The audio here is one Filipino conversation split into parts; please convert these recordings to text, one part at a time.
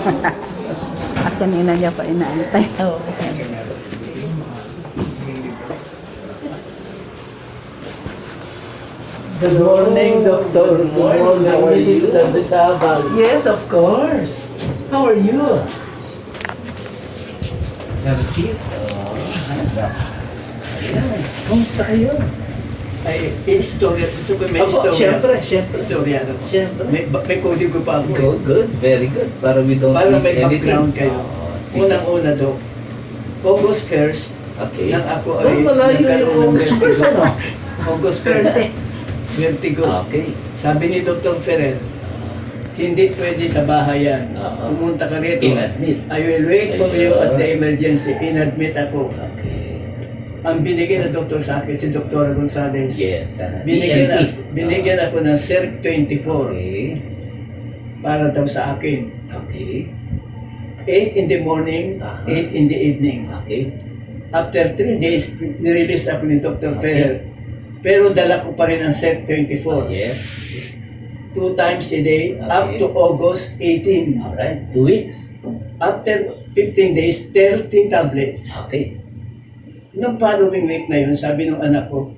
At kanina niya pa inaantay. Oo. Good morning, Dr. Good morning, how are Mrs. you? Landesabal. Yes, of course. How are you? Have a seat. Oh. Kumusta kayo? Ay, istorya. Gusto ko may Opo, istorya. syempre, syempre. Istorya. ano. Syempre. May, may kodigo pa ako. Good, good. Very good. Para we don't Para miss may anything. background kayo. Sige. Unang-una daw, August 1st, Okay. nang ako Oh, ay malayo nagkaroon yung ng August vertigo. 1st, ano? August 1st. vertigo. Okay. Sabi ni Dr. Ferrer, hindi pwede sa bahay yan. Oo. Pumunta ka rito. Inadmit. I will wait for you at the emergency. Inadmit ako. Okay. Ang binigyan ng doktor sa akin, si Dr. Gonzales. Yes. Uh, Binigyan, ako, binigyan ako ng CERC 24 Okay. para daw sa akin. Okay. 8 in the morning, Aha. 8 in the evening. Okay. After 3 days, nirelease ako ni Dr. Okay. Ferrer. Pero dala ko pa rin ang CERC 24. Yes. Two times a day, Okay. up to August 18. Alright. Two weeks. After 15 days, 30 tablets. Okay. Noong following week na yun, sabi ng anak ko,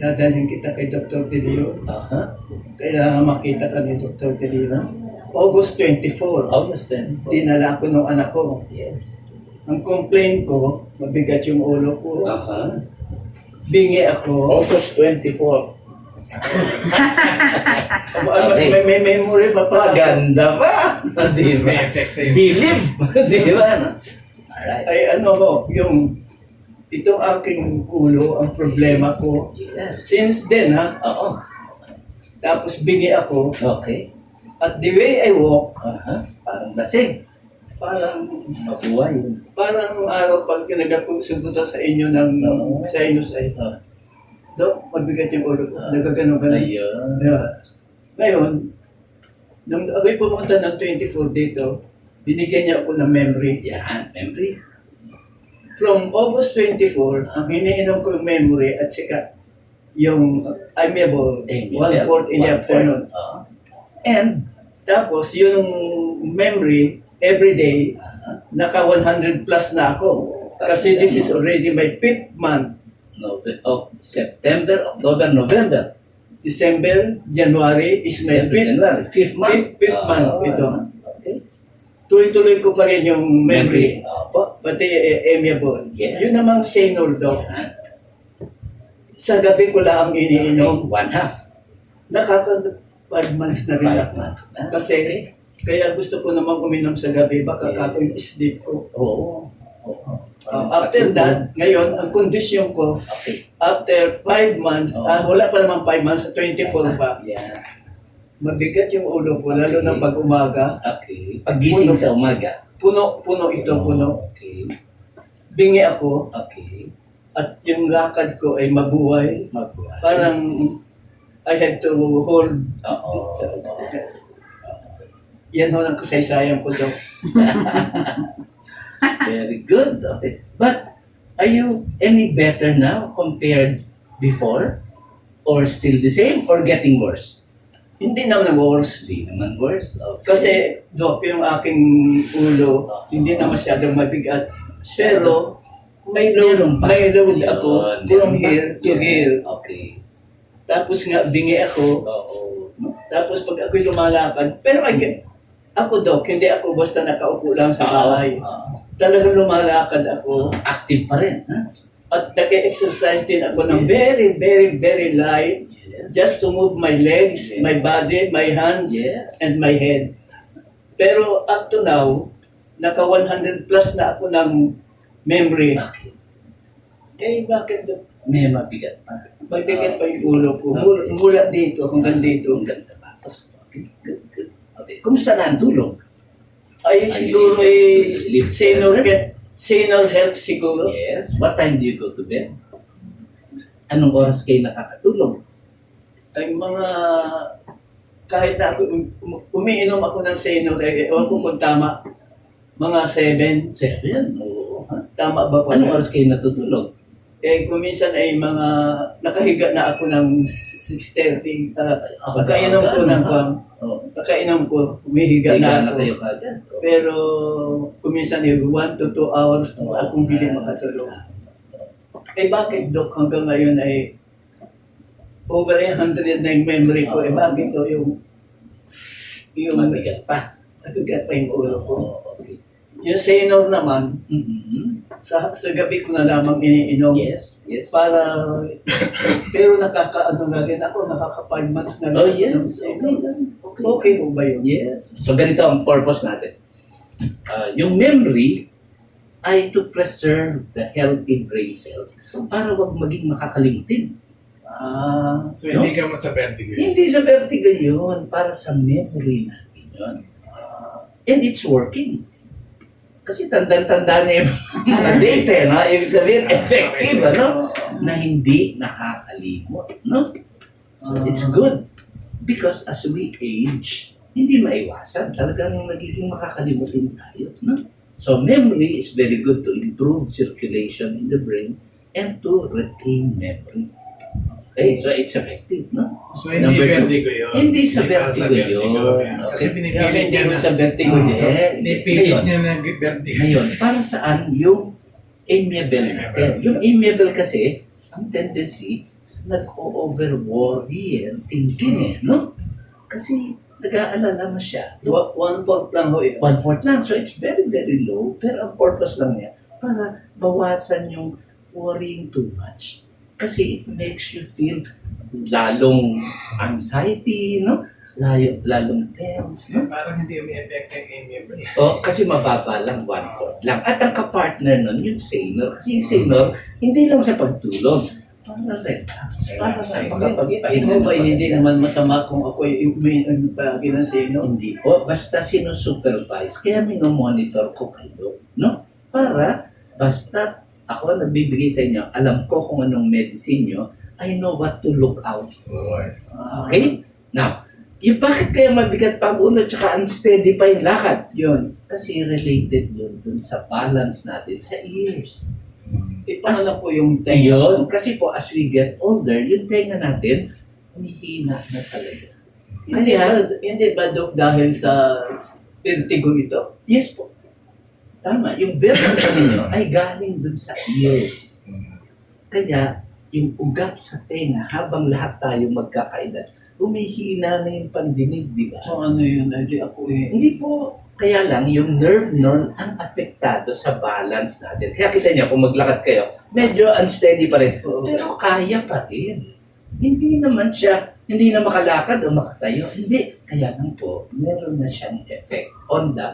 dadalhin kita kay Dr. De Leon. Aha. Kailangan makita ka ni Dr. De Leon. August 24. August 24. Dinala ko ng anak ko. Yes. Ang complaint ko, mabigat yung ulo ko. Aha. Bingi ako. August 24. Ano, Okay. May, may memory pa pa. Maganda pa. Di ba? Believe. Di ba? Ay ano ko, yung itong aking ulo, ang problema ko. Yes. Since then ha, Oo. tapos bingi ako. Okay. At the way I walk, Aha. Parang lasing. parang Mabuhay. parang araw pag nagkapusunod sa inyo ng Oo. sinus ay Ah. Dok, mabigat yung ulo ko. Nagkaganon-ganon. Ayun. Yeah. Ngayon, nung ako'y pumunta ng 24 dito, binigyan niya ako ng memory. Yan. Memory. From August 24, ang iniinom ko yung memory at saka yung amiable, one-fourth in the afternoon. Oo. And, Tapos, yung memory, every day, naka 100 plus na ako. Kasi this is already my fifth month. Nove- oh, September, October, November. December, January is my December, fifth, January. Fifth month. fifth, fifth month Oo. ito. Okay. Tuloy-tuloy ko pa rin yung memory. Opo. Pati eh, amiable. Yes. Yun namang Senor Doc. Yan. Sa gabi ko lang ang iniinom. One half. Nakaka 5 months na rin Five ako. months na. Kasi, kaya gusto ko namang uminom sa gabi, baka Okay. kako yung sleep ko. Oo. Oo. Uh, after that, ngayon, ang kondisyon ko, Okay. after 5 months, Oh. ah, wala pa naman 5 months, 24 pa, Yan. mabigat yung ulo ko, lalo Okay. na pag umaga. Okay. Pagising sa umaga. Puno, puno ito, puno. Okay. Bingi ako, Okay. at yung lakad ko ay mabuhay. Mabuhay. Parang I had to hold. Oo. Yan ho ang kasaysayan ko daw. Very good. Okay. But are you any better now compared before? Or still the same? Or getting worse? Hindi naman worse. Hindi naman worse. Okay. Kasi, Dok, yung aking ulo, hindi na masyadong mabigat. Pero, may load, may load ako from here to here. Okay. Tapos nga, bingi ako. Oo. Tapos pag ako'y lumalakad, pero I can, ako, Dok, hindi ako basta nakaupo lang sa bahay. Oo. Talagang lumalakad ako. Active pa rin. Ha? At nag-exercise din ako ng very, very, very light. Yes. just to move my legs, Yes. my body, my hands, Yes. and my head. Pero up to now, naka 100 plus na ako ng memory. Okay. Eh, bakit May mabigat pa. mabigat pa yung ulo ko? Okay. Mula, dito hanggang dito. Hanggang sa batos. Okay. Good, good. Okay. Kumusta na ang tulog? Ay, siguro ay Sleep senior, better? senior health siguro. Yes. What time do you go to bed? Anong oras kayo nakakatulog? Ay, mga kahit na ako, um- umiinom ako ng senior, eh, ewan ko kung tama, mga 7, Seven. Oo. Ha? tama ba po? Anong oras kayo natutulog? Eh, kung minsan ay mga, nakahiga na ako ng 6.30, uh, pagkainom ko ng kwam, Oo. Pagkainom ko, humihiga Higa na na ako. kayo kagad. Pero kuminsan eh, 1 to 2 hours na akong hindi makatulog. Eh bakit Dok hanggang ngayon ay over 100 na yung memory ko? Eh bakit to yung yung Mabigat pa. nabigat pa yung ulo ko? Oh. Yung Senor naman, Mhm. sa, sa gabi ko na lamang iniinom. Yes, yes. Para, pero nakakaano na rin ako, nakaka 5 months na Oh, rin. yes. Okay. Okay. Okay mo ba yun? Yes. So ganito ang purpose natin. Ah, yung memory ay to preserve the healthy brain cells para wag maging makakalimutin. Ah, So, hindi ka sa vertigo yun. Hindi sa vertigo yun, para sa memory natin yun. Ah, and it's working. Kasi tandang-tanda na yung mga data, no? Ibig sabihin, Ah, effective, ano? Na hindi nakakalimot, no? So, it's good. Because as we age, hindi maiwasan. Talagang nagiging makakalimutin tayo, no? So, memory is very good to improve circulation in the brain and to retain memory. Okay, so it's effective, no? So, hindi Number vertigo yun. Hindi sa para vertigo yun. yan. Kasi Okay. pinipilit niya na. sa vertigo Oo. niya. Hindi. Pinipilit Ngayon, niya na vertigo. Ngayon, para saan yung amiable natin? Yung amiable kasi, ang tendency, nag-over-worry and thinking eh, no? Kasi nag-aalala masyado. Wa- One fourth lang ho yun. One-fourth lang. So it's very, very low. Pero ang purpose lang niya, para bawasan yung worrying too much. Kasi it makes you feel lalong anxiety, no? Layo, lalong tense, no? Parang hindi may effect ang amiable. O, kasi mababa lang, one-fourth lang. At ang kapartner nun, yung sailor. Kasi yung sailor, hindi lang sa pagtulog. Para relax. Para sa ba hindi naman masama kung ako yung may ano palagi ng sino? Hindi po. Basta sinusupervise. Kaya minomonitor ko kayo. No? Para, basta ako nagbibigay sa inyo, alam ko kung anong medicine nyo, I know what to look out for. Okay? Now, yung bakit kaya mabigat pa ang ulo tsaka unsteady pa yung lakad? Yun. Kasi related yun dun sa balance natin sa ears. E paano po yung tenga? Ayun, kasi po as we get older, yung tenga natin, humihina na talaga. Hindi ba, hindi ba Dok, dahil sa vertigo ito? Yes po. Tama. Yung vertigo ninyo ay galing dun sa ears. Kaya, yung ugat sa tenga, habang lahat tayo magkakaedad, humihina na yung pandinig, di ba? So ano yun? Hindi ako eh. Hindi po. Kaya lang, yung nerve nun ang apektado sa balance natin. Kaya kita niyo, kung maglakad kayo, medyo unsteady pa rin. Pero kaya pa rin. Hindi naman siya, hindi na makalakad o makatayo. Hindi. Kaya lang po, meron na siyang effect on the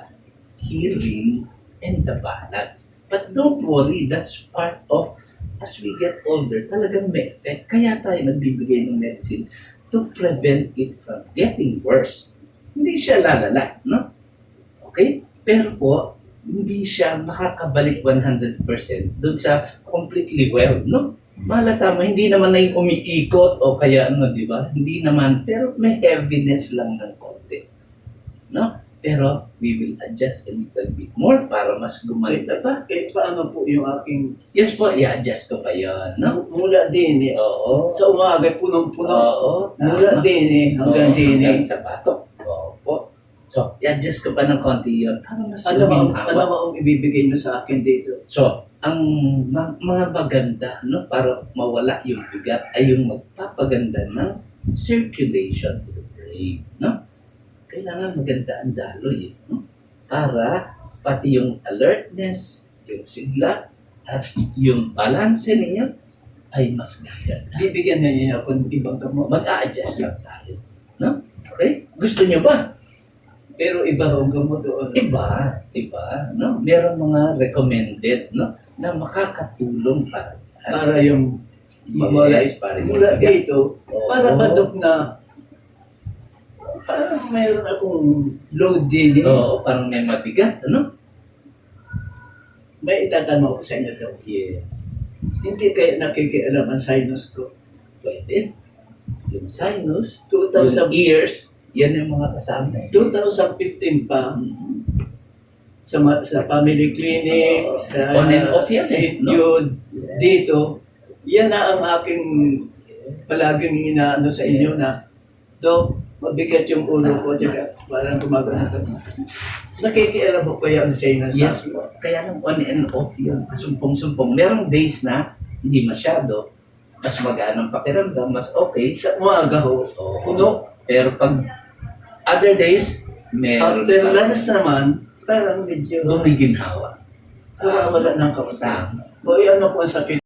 hearing and the balance. But don't worry, that's part of as we get older, talagang may effect. Kaya tayo nagbibigay ng medicine to prevent it from getting worse. Hindi siya lalala, no? Okay? Pero po, hindi siya makakabalik 100% doon sa completely well, no? Malata mo, hindi naman na yung umiikot o kaya ano, di ba? Hindi naman, pero may heaviness lang ng konti. No? Pero we will adjust a little bit more para mas gumanda pa. Eh paano po yung aking Yes po, i-adjust ko pa yon, no? mula din eh. Oo. Sa umaga, punong-puno. Oo. Mula tama. din eh, hanggang Oo, din eh. hanggang sa batok. Oo po. So, i-adjust ko pa ng konti yun para mas Ano ba, ang- ano ba ang ibibigay nyo sa akin dito? So, ang ma- mga maganda no para mawala yung bigat ay yung magpapaganda ng circulation to the brain, no? Kailangan maganda ang daloy, eh, no? Para pati yung alertness, yung sigla, at yung balance ninyo ay mas gaganda. Bibigyan na niyo ako ng ibang gamot. Mag-a-adjust lang tayo, no? Okay? Gusto nyo ba? Pero iba raw gamot doon. Iba, iba, no? Meron mga recommended, no? Na makakatulong para Para yung mawala Yes, para yung mula dito, para ba Dok na parang mayroon akong load din. eh. Oo, parang may mabigat, ano? May itatanong ko sa inyo Dok. Yes. Hindi kayo nakikialam ang sinus ko. Pwede. Yung sinus, 2000, yung ears, yan yung mga kasama. 2015 pa, sa sa family clinic, Oo. sa On and off yan eh, no? Jude, dito, yan na ang aking palaging inaano sa inyo na, Dok, mabigat yung ulo ko, tsaka parang gumagana ka. Nakikialam mo kaya ang sinus. Yes po. Kaya lang on and off yun. Sumpong-sumpong. Merong days na hindi masyado. Mas magaan ang pakiramdam. Mas okay. Sa umaga ho, Oo. puno. Pero pag other days, meron After pa- lunch naman, parang medyo gumiginhawa. nawawala ng kautang. Tama. O ano po ang sakit